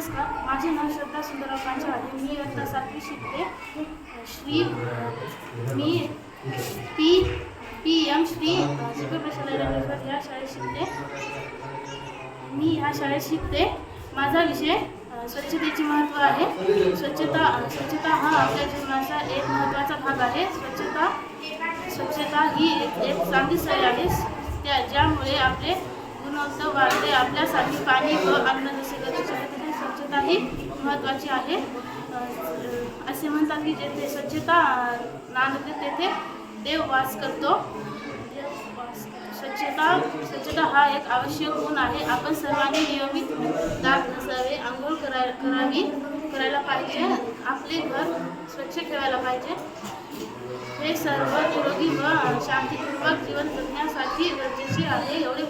नमस्कार माझे नाव श्रद्धा सुंदरराव पांचावाले मी इयत्ता सातवी शिकते. श्री मी पी पी एम श्री सुप्रशाला रमेश्वर या शाळेत शिकते. मी ह्या शाळेत शिकते. माझा विषय स्वच्छतेचे महत्त्व आहे. स्वच्छता स्वच्छता हा आपल्या जीवनाचा एक महत्त्वाचा भाग आहे. स्वच्छता स्वच्छता ही एक एक चांगली सवय आहे. त्या ज्यामुळे आपले गुणवत्ता वाढते. आपल्यासाठी पाणी व अन्न जसे ही महत्त्वाची आहे. असे म्हणतात की जेथे स्वच्छता नांदते तेथे देव वास करतो. स्वच्छता स्वच्छता हा एक आवश्यक गुण आहे. आपण सर्वांनी नियमित दात नसावे आंघोळ कराय करावी करायला पाहिजे. आपले घर स्वच्छ ठेवायला पाहिजे. हे सर्व निरोगी व शांतीपूर्वक जीवन जगण्यासाठी गरजेचे आहे. एवढे